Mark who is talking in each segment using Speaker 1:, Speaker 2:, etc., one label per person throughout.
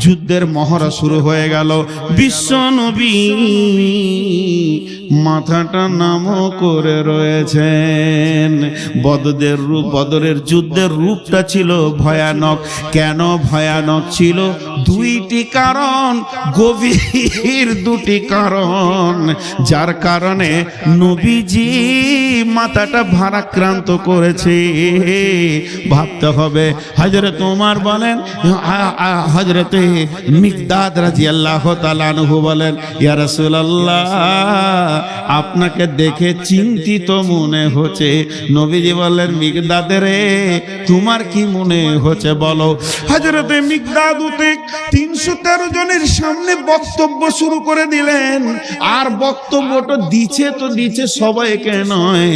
Speaker 1: যুদ্ধের মহড়া শুরু হয়ে গেল। বিশ্ব নবী মাথাটা নামও করে রয়েছেন। বদদের রূপ, বদরের যুদ্ধের রূপটা ছিল ভয়ানক। কেন ভয়ানক ছিল? দুইটি কারণ, গভীর দুটি কারণ। যার কারণে নবীজি মাথাটা ভারাক্রান্ত করেছে। ভাবতে হবে হজরত তোমার বলেন হজরতে মিকদাদ রাজি আল্লাহ তালানহু বলেন, ইয়া রাসূলুল্লাহ, আপনাকে দেখে চিন্তিত মনে হচ্ছে। নবীজি বললেন, মিকদাদে রে, তোমার কি মনে হচ্ছে বলো? হজরতে মিকদাদ উঠে তিনশো তেরো জনের সামনে বক্তব্য শুরু করে দিলেন। আর বক্তব্যটা দিছে তো দিছে সবাইকে নয়,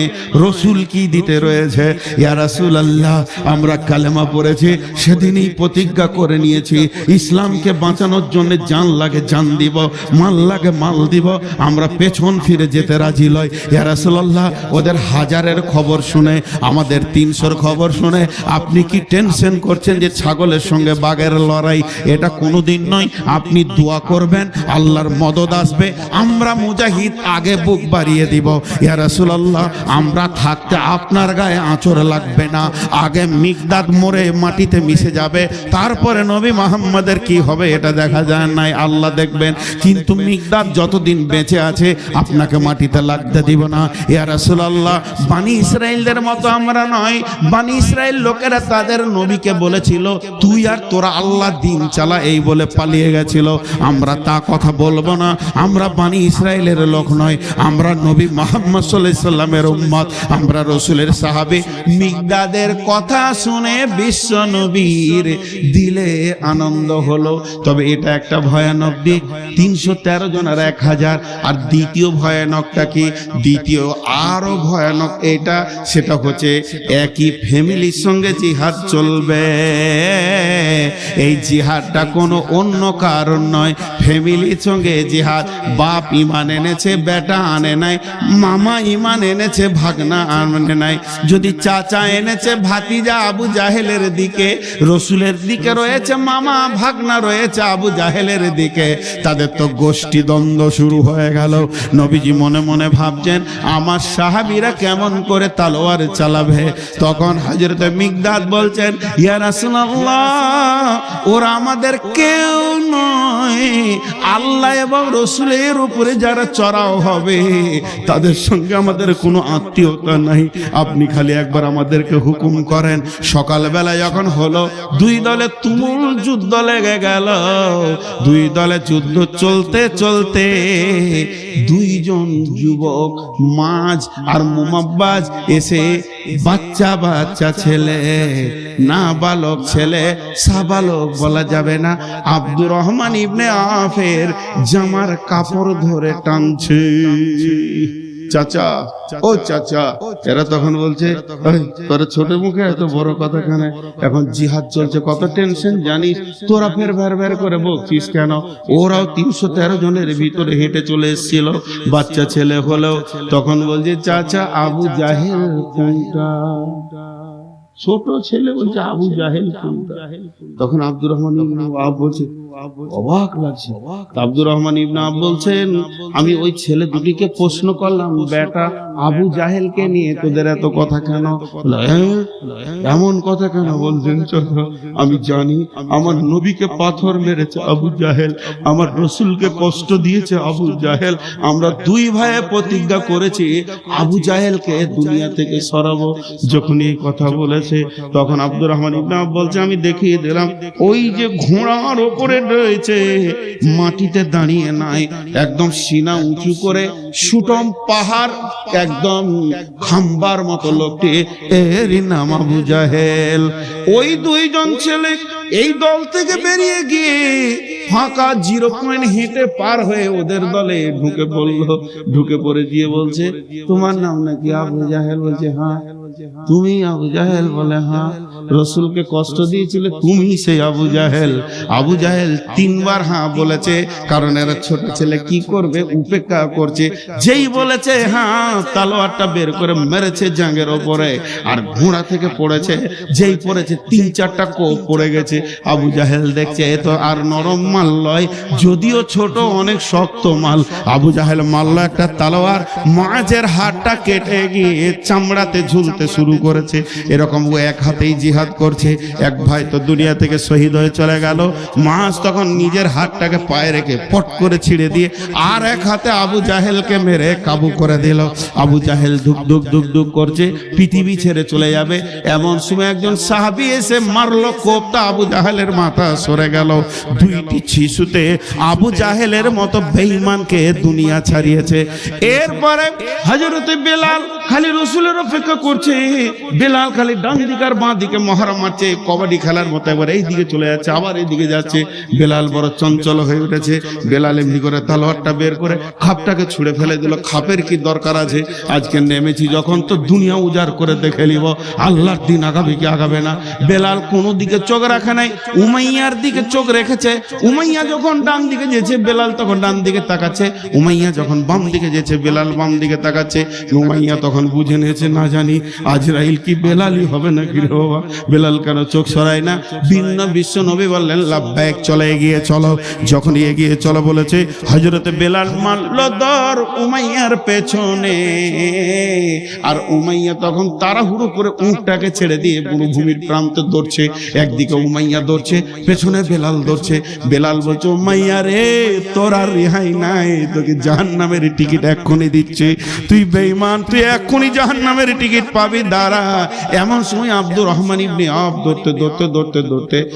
Speaker 1: রসুল কি দিতে রয়েছে? ইয়া রাসূল আল্লাহ আমরা কালেমা পড়েছি, সেদিনই প্রতিজ্ঞা করে নিয়েছি। ইসলামকে বাঁচানোর জন্য জান লাগে জান দিব, মাল লাগে মাল দিব, আমরা পেছন ফিরে যেতে রাজি লয় ইয়া রাসূলুল্লাহ, ওদের হাজারের খবর শুনে, আমাদের তিনশোর খবর শুনে, আপনি কি টেনশন করছেন যে ছাগলের সঙ্গে বাঘের লড়াই? এটা কোনোদিন নয়, আপনি দোয়া করবেন, আল্লাহর মদদ আসবে, আমরা মুজাহিদ আগে বুক বাড়িয়ে দিব। ইয়া রাসূলুল্লাহ, আমরা থাকতে আপনার গায়ে আঁচড় লাগবে না, আগে মিকদাদ মরে মাটিতে মিশে যাবে, তারপরে নবী মোহাম্মদের কি হবে এটা দেখা যায় নাই, আল্লাহ দেখবেন। কিন্তু মিকদাদ যতদিন বেঁচে আছে, আপনাকে মাটিতে লাগতে দিব না। ইয়া রাসূলুল্লাহ, বানি ইসরায়েলদের মতো আমরা নয়। বানি ইসরায়েল লোকেরা তাদের নবীকে বলেছিল, তুই আর তোরা আল্লাহ দিন চালা এই বলে পালিয়ে গেছিল। আমরা তা কথা বলব না। আমরা বানি ইসরায়েলের লোক নয়। আমরা নবী মোহাম্মদ সাল্লাল্লাহু সাল্লামের উম্মত। আমরা রসুলের সাহাবী। মিগদাদের কথা শুনে বিশ্ব নবীর দিলে আনন্দ হলো। তবে এটা একটা ভয়ানক দিক। তিনশো তেরো জন আর এক হাজার। আর দ্বিতীয় ভয়ানকটা কি? দ্বিতীয় আরও ভয়ানক এটা। সেটা হচ্ছে একই ফ্যামিলির সঙ্গে জিহাদ চলবে। এই জিহাদটা কোনো অন্য কারণ নয়। ফ্যামিলির সঙ্গে জিহাদ। বাপ ইমান এনেছে, বেটা আনে নাই, মামা ইমান এনেছে, ভাগনা আনে নাই। যদি চাচা এনেছে, ভাতিজা আবু জাহেলের দিকে, রসুলের দিকে রয়েছে, মামা ভাগনা রয়েছে আবু জাহেলের দিকে। তাদের তো গোষ্ঠী দ্বন্দ্ব শুরু হয়ে গেল। নবীজি মনে মনে ভাবছেন, আমার সাহাবিরা কেমন করে তালোয়ার চালাবে? তখন হজরত মিগদাদ বলছেন, ইয়া রাসূলুল্লাহ, ওরা আমাদের কেউ নয়। আল্লাহ এবং রসুলের উপরে যারা চড়াও হবে, তাদের সঙ্গে আমাদের কোনো আত্মীয়তা নাই। আপনি খালি একবার আমাদেরকে হুকুম করেন। সকালবেলা যখন হলো, দুই দলে তুমুল যুদ্ধ লেগে গেল। দুই দলে যুদ্ধ চলতে চলতে দুইজন যুবক মাঝ আর মোমাব্বাজ এসে বাচ্চা বাচ্চা ছেলে না বালক ছেলে, সাবালক বলা যাবে না, আব্দুর রহমান ইবনে আফের জামার কাপড় ধরে টানছে। চাচা ও চাচা এরা তখন বলছে "এই, তোর ছোট মুখে এত বড় কথা কেন? এখন জিহাদ চলছে কত টেনশন জানিস? তোরা ফের ভের ভের করে বলছিস কেন? ওরাও তিনশো তেরো জনের ভিতরে হেঁটে চলে এসেছিল বাচ্চা ছেলে হলেও। তখন বলছে চাচা আবু জাহেল কোনটা? ছোট ছেলে বলছে আবু জাহেল তখন আব্দুর রহমান ওয়াহাব বলছে অবাক লাগছে। আব্দুর রহমান ইবনে বলছেন, আমি ওই ছেলে দুটিকে প্রশ্ন করলাম, বেটা, আবু নিয়ে তোদের এত কথা কেন? "হ্যাঁ? এমন কথা কেন বলছেন? আমি জানি আমার নবীকে পাথর মেরেছে আবু জাহেল, আমার রসুলকে কষ্ট দিয়েছে আবু জাহেল, আমরা দুই ভাইয়ে প্রতিজ্ঞা করেছি, আবু জাহেলকে দুনিয়া থেকে সরাবো। যখন এই কথা বলেছে, তখন আব্দুর রহমান ইবনে বলছে, আমি দেখিয়ে দিলাম, ওই যে ঘোড়ার ওপরে রয়েছে। মাটিতে দাঁড়িয়ে নাই। একদম সিনা উঁচু করে সুটম পাহাড়, একদম খাম্বার মতো লোকটি। এরই নাম আবু জাহেল। ওই দুইজন ছেলে এই দল থেকে বেরিয়ে গিয়ে ফাঁকা জিরো পয়েন্ট হেঁটে পার হয়ে ওদের দলে ঢুকে পড়ল। ঢুকে পড়ে গিয়ে বলছে, তোমার নাম নাকি আবু জাহেল? বলছে হ্যাঁ। তুমি আবু জাহেল বলে হ্যাঁ। রসুলকে কষ্ট দিয়েছিলে, তুমি সেই আবু জাহেল। আবু জাহেল তিনবার হ্যাঁ বলেছে, কারণ এরা ছোট ছেলে, কি করবে? উপেক্ষা করছে। যেই বলেছে হ্যাঁ তালোয়ারটা বের করে মেরেছে জাঙ্গের ওপরে আর ঘোড়া থেকে পড়েছে। যেই পড়েছে, তিন চারটা কোপ পড়ে গেছে। আবু জাহেল দেখছে, এ তো আর নরম মাল লয়, যদিও ছোট, অনেক শক্ত মাল। আবু জাহেল মারল একটা তালোয়ার, মাঝের হাতটা কেটে গিয়ে চামড়াতে ঝুলতে শুরু করেছে। এরকম ও এক হাতেই জিহাদ করছে। এক ভাই তো দুনিয়া থেকে শহীদ হয়ে চলে গেল। মাছ তখন নিজের হাতটাকে পায়ে রেখে পট করে ছিঁড়ে দিয়ে আর এক হাতে আবু জাহেলকে মেরে কাবু করে দিল। আবু জাহেল ধুক ধুক ধুক ধুক করছে, পৃথিবী ছেড়ে চলে যাবে। এমন সময় একজন সাহাবি এসে মারলো, কোপটা আবু জাহেলের মাথা সরে গেল। দুইটি শিশুতে আবু জাহেলের মতো বেঈমানকে দুনিয়া ছাড়িয়েছে। এরপরে হজরতে বেলাল খালি রসুলের অপেক্ষা করছে। বেলাল খালি ডান দিকে আর বাঁ দিকে মহারা মারছে, কবাডি খেলার মতো একবার এই দিকে চলে যাচ্ছে, আবার এই দিকে যাচ্ছে। বেলাল বড় চঞ্চল হয়ে উঠেছে। বেলাল এমনি করে তালোয়ারটা বের করে খাপটাকে ছুঁড়ে ফেলে দিল। খাপের কি দরকার আছে? আজকে নেমেছি যখন তো দুনিয়া উজাড় করে দেখে নিব, আল্লাহর দিন আগাবে কি আগাবে না? বেলাল কোনো দিকে চোখ রাখে নাই, উমাইয়ার দিকে চোখ রেখেছে। উমাইয়া যখন ডান দিকে যেছে, বেলাল তখন ডান দিকে তাকাচ্ছে। উমাইয়া যখন বাম দিকে যেছে, বেলাল বাম দিকে তাকাচ্ছে। উমাইয়া তখন বুঝে নিয়েছে, না জানি, আজরাইল কি বেলালই হবে না কি বাবা? বেলাল কেন চোখ সরায় না। ভিন্ন বিশ্ব নবী বললেন, লাভবায়ক, চলে এগিয়ে চলো। যখন এগিয়ে চলো বলেছে হজরতে বেলাল মারল দর উমাইয়ার পেছনে। আর উমাইয়া তখন তাড়াহুড়ো করে উঁটটাকে ছেড়ে দিয়ে মরুভূমির প্রান্তে দৌড়ছে। একদিকে উমাইয়া দৌড়ছে, পেছনে বেলাল দৌড়ছে। বেলাল বলছে, উমাইয়া রে, তোর আর রেহাই নাই। তোকে জাহান নামের টিকিট এক্ষুনি দিচ্ছে। তুই বেইমান তুই এক্ষুনি জাহান নামের টিকিট পাবি, দাঁড়া। এমন সময় আব্দুর রহমান ইবনে আব ধরতে ধরতে ধরতে ধরতে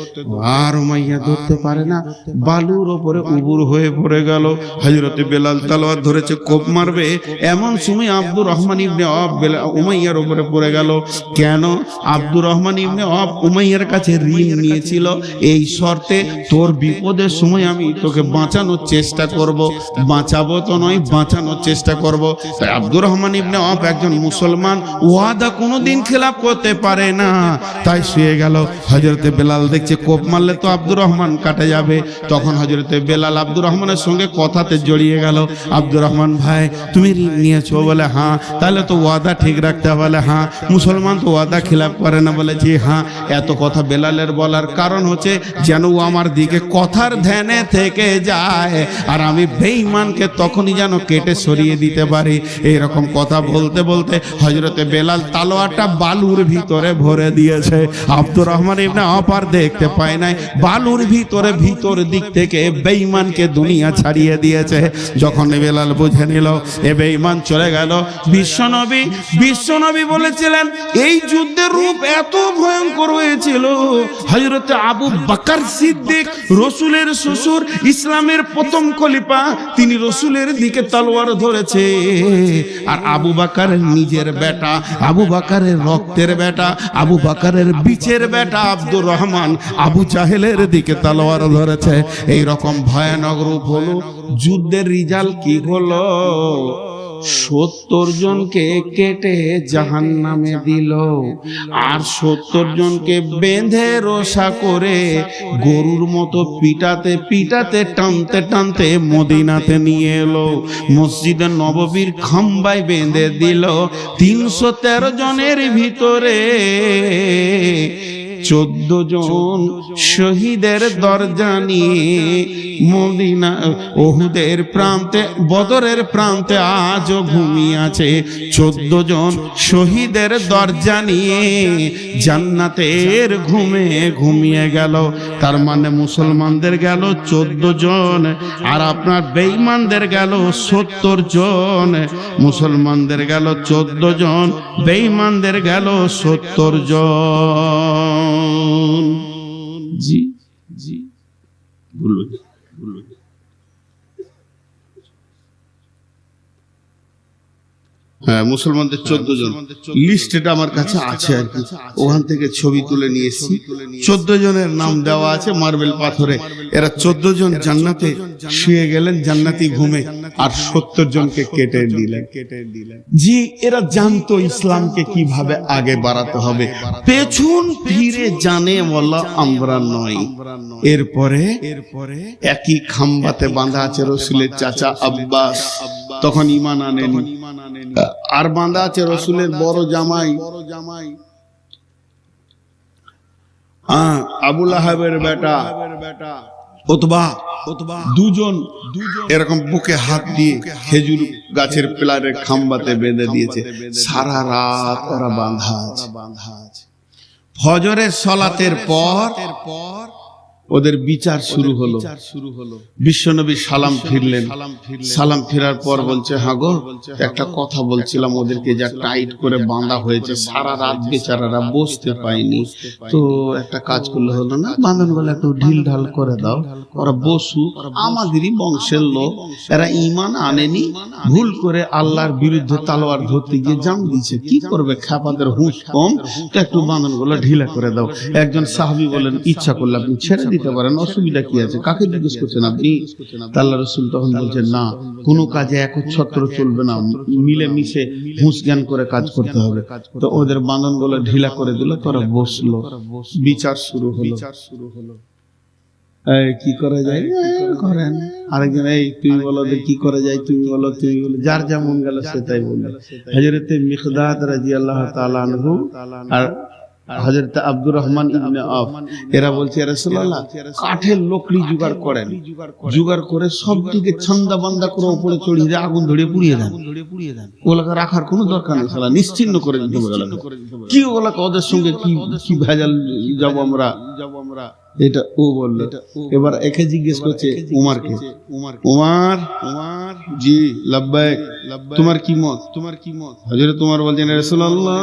Speaker 1: আর উমাইয়া ধরতে পারে না। বালুর ওপরে উবুর হয়ে পড়ে গেল। হজরতে বেলাল তালোয়ার ধরেছে, কোপ মারবে। এমন সময় আব্দুর রহমান ইবনে বেলা- উমাইয়ার ওপরে পড়ে গেল। কেন? আব্দুর রহমান ইবনে আব উমাইয়ার কাছে ঋণ নিয়েছিল। এই শর্তে তোর বিপদের সময় আমি তোকে বাঁচানোর চেষ্টা করব। বাঁচাবো তো নয়, বাঁচানোর চেষ্টা করব। তাই আব্দুর রহমান ইবনে আব একজন মুসলমান, ওয়াদা কোনোদিন খেলাপ করতে পারে না। তাই শুয়ে গেল। হজরতে বেলাল দেখছে কোপ মারলে তো আব্দুর রহমান কাটে যাবে। তখন হজরতে বেলাল আব্দুর রহমানের সঙ্গে কথাতে জড়িয়ে গেল। আব্দুর রহমান, ভাই, তুমি ঋণ নিয়েছো? বলে হ্যাঁ তাহলে তো ওয়াদা ঠিক রাখতে বলে হ্যাঁ মুসলমান তো ওয়াদা খিলাপ করে না। বলে, জি হ্যাঁ এত কথা বেলালের বলার কারণ হচ্ছে যেন ও আমার দিকে কথার ধ্যানে থেকে যায়। আর আমি বেঈমানকে তখনই যেন কেটে সরিয়ে দিতে পারি। এইরকম কথা বলতে বলতে হজরতে বেলাল তালোয়ারটা বালুর ভিতরে ভরে দিয়েছে। আব্দুর রহমান ইবনে অপার দেখতে পায় নাই। বালুর ভিতরে ভিতর দিক থেকে বেঈমানকে দুনিয়া ছাড়িয়ে দিয়েছে। যখন বেলাল বুঝে নিল, এ বেঈমান চলে গেল। বিশ্বনবী বিশ্বনবী বলেছিলেন, এই যুদ্ধের রূপ এত ভয়ঙ্কর হয়েছিল। হজরত আবু বাকার সিদ্দিক, রসুলের শ্বশুর, ইসলামের প্রথম খলিফা, তিনি রসুলের দিকে তলোয়ার ধরেছে। আর আবু বাকারের নিজের বেটা, আবু বাকারের রক্তের বেটা, আবু বাকারের বিচের বেটা আব্দুর রহমান আবু চাহেলের দিকে তালোয়ার ধরেছে। এই রকম ভয়ানক রূপ হলো। যুদ্ধের রিজাল্ট কি হলো? সত্তর জনকে কেটে জাহান নামে দিল। আর সত্তর জনকে বেঁধে রসা করে গরুর মতো পিটাতে পিটাতে, টানতে টানতে মদিনাতে নিয়ে এলো। মসজিদে নববীর খাম্বায় বেঁধে দিল। তিনশো তেরো জনের ভিতরে চোদ্দ জন শহীদের দরজা নিয়ে মদিনা, ওহুদের প্রান্তে, বদরের প্রান্তে আজও ঘুমিয়ে আছে। চোদ্দ জন শহীদের দরজা নিয়ে জান্নাতের ঘুমে ঘুমিয়ে গেল। তার মানে মুসলমানদের গেল চোদ্দ জন, আর আপনার বেঈমানদের গেল সত্তর জন। মুসলমানদের গেল চোদ্দ জন, বেঈমানদের গেল সত্তর জন। জি জি। বলুন বলুন
Speaker 2: হ্যাঁ মুসলমানদের চোদ্দ জন। লিস্ট এটা আমার কাছে আছে আর কি। ওখান থেকে ছবি তুলে নিয়ে এসেছি। চোদ্দ জনের নাম দেওয়া আছে মার্বেল পাথরে। এরা চোদ্দ জন জান্নাতে শুয়ে গেলেন জান্নাতি ঘুমে। আর সত্তর জনকে কেটে দিলেন। কেটে দিলেন। জি এরা জানতো ইসলামকে কীভাবে আগে বাড়াতে হবে। পেছন ফিরে জানে বলা আমরা নয় এরপরে এরপরে একই খাম্বাতে বাঁধা আছে রসুলের চাচা আব্বাস। তখন ইমান আনেনি। আর বাঁধা আছে রসুলের বড় জামাই। বড় জামাই। হ্যাঁ আবুল আহাবের বেটা অথবা দুজন। এরকম বুকে হাত দিয়ে খেজুর গাছের পিলারের খাম্বাতে বেঁধে দিয়েছে। সারা রাত ওরা বাঁধা আছে। ফজরের সলাতের পর পর ওদের বিচার শুরু হলো। শুরু হলো। বিশ্বনবী সালাম ফিরলেন। সালাম ফেরার পর বলছে হ্যাঁ গো একটা কথা বলছিলাম ওদেরকে যা টাইট করে বাঁধা হয়েছে সারা রাত বেচারারা বসতে পায়নি। তো একটা কাজ করলে হলো না? বাঁধন বলে একটু ঢিল ঢাল করে দাও। ওরা বসু আমাদেরই বংশের লোক। এরা ইমান আনেনি। ভুল করে আল্লাহর বিরুদ্ধে তালোয়ার ধরতে গিয়ে জাম দিয়েছে। কি করবে? খ্যাপাদের হুঁশ কম? তো একটু বাঁধনগুলো ঢিলা করে দাও। একজন সাহাবি বলেন ইচ্ছা করলে আপনি ছেড়ে দিতে পারেন, অসুবিধা কি আছে? কাকে জিজ্ঞেস করছেন আপনি? আল্লাহ রসুল তখন বলছেন, না, কোনো কাজে একচ্ছত্র চলবে না। মিলে মিশে হুঁশ জ্ঞান করে কাজ করতে হবে। তো ওদের বাঁধনগুলো ঢিলা করে দিল, তারা বসল। বিচার শুরু হলো। শুরু হলো কি করা যায়? করেন। আরেকজন, এই, তুমি বলো কি করা যায়? তুমি বলো তুমি বলো। যার যেমন গেল সেটাই বলবে হজরতে মিকদাদ রাজি আল্লাহ আনহু আর হজরত আব্দুর রহমান ইবনে আফ এরা বলছে রাসূলুল্লাহ, কাঠের লোকড়ি জোগাড় করেন। জোগাড় করে ছন্দা বান্দা করে উপরে চড়িয়ে দিয়ে আগুন পুড়িয়ে দেন। ওগুলোকে রাখার কোনো দরকার নেই সালা নিশ্চিন্ন করে দিতে কি ওগুলোকে, ওদের সঙ্গে কি কি ভেজাল যাব আমরা? এটা ও বলল। এবার একে জিজ্ঞেস করছে উমারকে, উমার উমার জি লাব্বাইক তোমার কি মত? তোমার কি মত হজরত তোমার বলছেন রাসূলুল্লাহ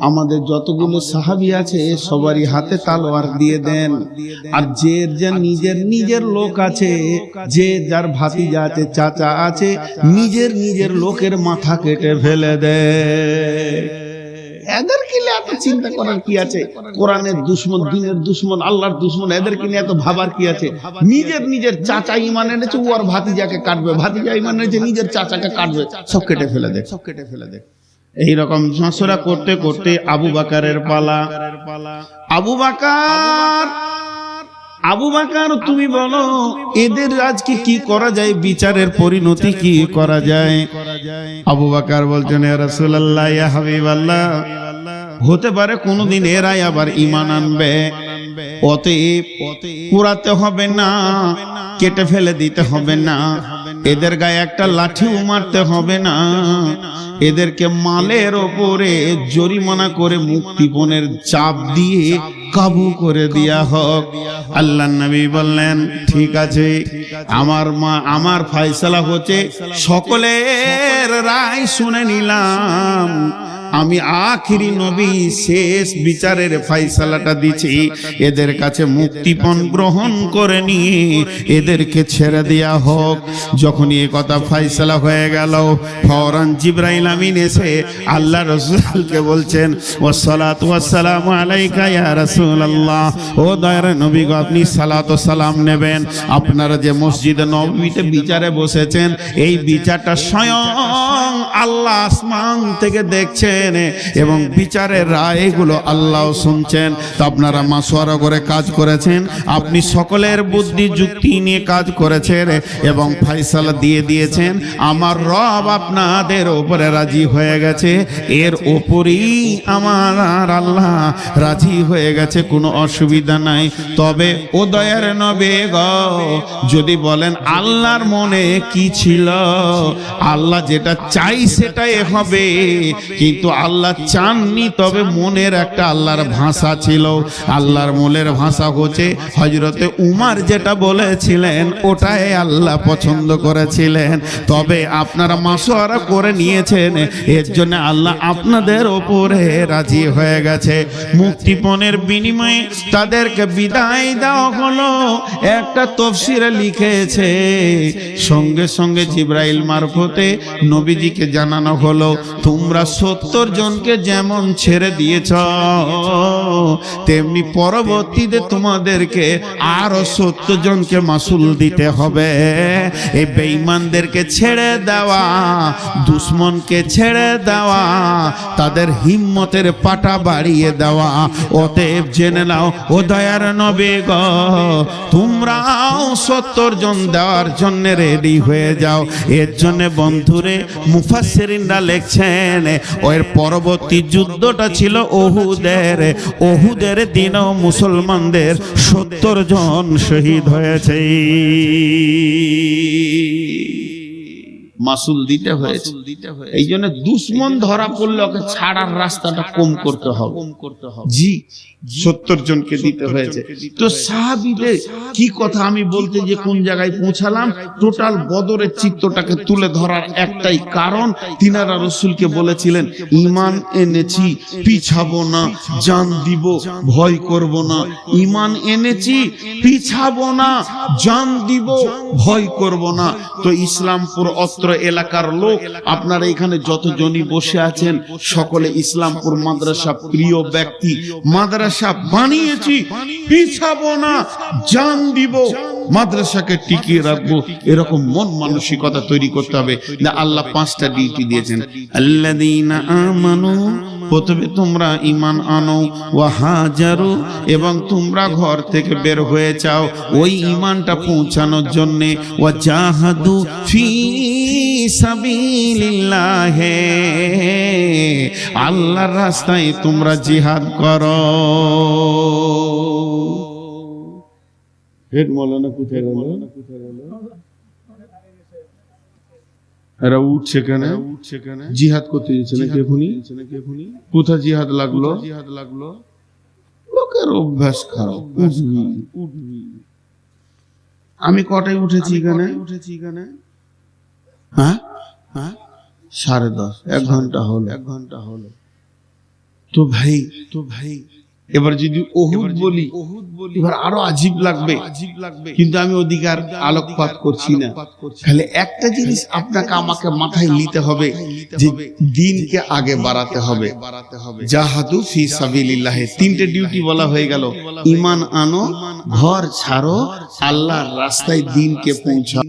Speaker 2: আমাদের যতগুলো সাহাবি আছে, সবারই হাতে তালোয়ার দিয়ে দেন। আর যে যে নিজের নিজের লোক আছে, যে যার ভাতিজা আছে, চাচা আছে, নিজের নিজের লোকের মাথা কেটে ফেলে কিলে এত চিন্তা করার কি আছে? কোরআনের দুশ্মন, দিনের দুশ্মন, আল্লাহর দুশ্মন, এদের কিনে এত ভাবার কি আছে? নিজের নিজের চাচা ইমান এনেছে, ও আর ভাতিজাকে কাটবে। ভাতিজা ইমান এনেছে, নিজের চাচাকে কাটবে। সব কেটে ফেলে দেখ সব কেটে ফেলে দেখ এইরকম ঝাঁসরা করতে করতে আবু বাকারের পালা। আবু বাকার আবু বাকার, তুমি বলো, এদের আজকে কি করা যায়? বিচারের পরিণতি কি করা যায়? আবু বাকার বলছেন হতে পারে কোনোদিন এরাই আবার ঈমান আনবে। অতএব, পুরাতে হবে না, কেটে ফেলে দিতে হবে না। এদের গায়ে একটা লাঠি মারতে হবে না। এদেরকে মালের ওপরে জরিমানা করে মুক্তিপণের চাপ দিয়ে কাবু করে দেয়া হোক। আল্লাহ নবী বললেন, ঠিক আছে, আমার মা, আমার ফয়সালা হচ্ছে সকলের রায় শুনে নিলাম। আমি আখিরি নবী শেষ বিচারের ফাইসালাটা দিচ্ছি এদের কাছে মুক্তিপণ গ্রহণ করে নিয়ে এদেরকে ছেড়ে দেয়া হোক। যখনই এ কথা ফাইসালা হয়ে গেল, ফওরান জিব্রাইল আমিন এসে আল্লাহ রসুলকে বলছেন ও সালাত সালাম আলাইকা ইয়া রাসূলুল্লাহ। ও দয়ার নবী গো, আপনি সালাত ও সালাম নেবেন। আপনারা যে মসজিদে নববীতে বিচারে বসেছেন, এই বিচারটা স্বয়ং আল্লাহ আসমান থেকে দেখছেন এবং বিচারের রায়গুলো আল্লাহ শুনছেন। তো আপনারা মাসোয়ারা করে কাজ করেছেন। আপনি সকলের বুদ্ধি যুক্তি নিয়ে কাজ করেছেন এবং ফাইসালা দিয়ে দিয়েছেন। আমার রব আপনাদের ওপরে রাজি হয়ে গেছে। এর ওপরেই আমার আর আল্লাহ রাজি হয়ে গেছে, কোনো অসুবিধা নাই। তবে ও দয়ার নবে গ, যদি বলেন আল্লাহর মনে কি ছিল? আল্লাহ যেটা চাই সেটাই হবে। কিন্তু
Speaker 1: আল্লাহ চাননি, তবে মনের একটা আল্লাহর ভাষা ছিল। আল্লাহর মনের ভাষা হচ্ছে হজরতে উমার যেটা বলেছিলেন, ওটাই আল্লাহ পছন্দ করেছিলেন। তবে আপনারা মাসোয়ারা করে নিয়েছেন, এর জন্য আল্লাহ আপনাদের ওপরে রাজি হয়ে গেছে। মুক্তিপণের বিনিময়ে তাদেরকে বিদায় দেওয়া হলো। একটা তফসিরে লিখেছে, সঙ্গে সঙ্গে জিব্রাইল মারফতে নবীজিকে জানানো হলো, তোমরা সত্তর জনকে যেমন ছেড়ে দিয়েছ, তেমনি পরবর্তীতে তোমাদেরকে আরও সত্তর জনকে মাসুল দিতে হবে। এই বেঈমানদেরকে ছেড়ে দেওয়া, দুশ্মনকে ছেড়ে দেওয়া, তাদের হিম্মতের পাটা বাড়িয়ে দেওয়া। অতএব জেনে নাও, ও দয়ার নবে গ, তোমরাও সত্তর জন দেওয়ার জন্য রেডি হয়ে যাও। এর জন্য বন্ধুরে, মুফাসসিরিনরা লেখছেন, ওর পরবর্তী যুদ্ধটা ছিল ওহুদের। ওহুদের দিন মুসলমানদের সত্তর জন শহীদ হয়েছে। মাসুল দিতে হয়েছে। এই জন্য দুশ্মন ধরা পড়লে ওকে ছাড়ার রাস্তাটা কম করতে হবে। জি সত্তর জনকে দিতে হয়েছে। তো সাহাবিদের কি কথা আমি বলতে যে কোন জায়গায় পৌঁছালাম? টোটাল বদরের চিত্রটাকে তুলে ধরার একটাই কারণ তিনারা রসুলকে বলেছিলেন ইমান এনেছি পিছাবো না জান দিব ভয় করব না। ইমান এনেছি পিছাবো না জান দিব ভয় করব না। তো ইসলামপুর অস্ত্র এলাকার লোক, আপনারা এখানে যতজনই বসে আছেন, সকলে ইসলামপুর মাদ্রাসা প্রিয় ব্যক্তি। মাদ্রাসা বানিয়েছি, পিছাবো না, জান দিব, মাদ্রাসাকে টিকিয়ে রাখব। এরকম মন মানসিকতা তৈরি করতে হবে। না, আল্লাহ পাঁচটা ডিউটি দিয়েছেন। আল্লাহ আমানু প্রথমে তোমরা ইমান আনো, ওয়া হাজারু, এবং তোমরা ঘর থেকে বের হয়ে যাও ওই ইমানটা পৌঁছানোর জন্য, ওয়া জাহাদু ফি সাবিলিল্লাহ। আল্লাহর রাস্তায় তোমরা জিহাদ করো। হেড মৌলানা কোথায় গেল? এরা উঠছে উঠছে জিহাদ করতে দিচ্ছে নাকি এখনই কোথা জিহাদ লাগল? জিহাদ লাগল? লোকের অভ্যাস খারাপ। উঠবি উঠবি আমি কটায় উঠেছি এখানে? উঠেছি এখানে? হ্যাঁ? হ্যাঁ? সাড়ে দশ এক ঘণ্টা হলো। এক ঘণ্টা হলো। তো ভাই তো ভাই এবার যদি ওহুদ বলি এবার আরও আজীব লাগবে। কিন্তু আমি আর আলোকপাত করছি না। খালি একটা জিনিস আপনাকে আমাকে মাথায় নিতে হবে যে দিনকে আগে বাড়াতে হবে। বাড়াতে হবে। জাহাদু ফি সাবিলিল্লাহ। তিনটে ডিউটি বলা হয়ে গেল। ইমান আনো ঘর ছাড়ো আল্লাহর রাস্তায় দিনকে পৌঁছাও।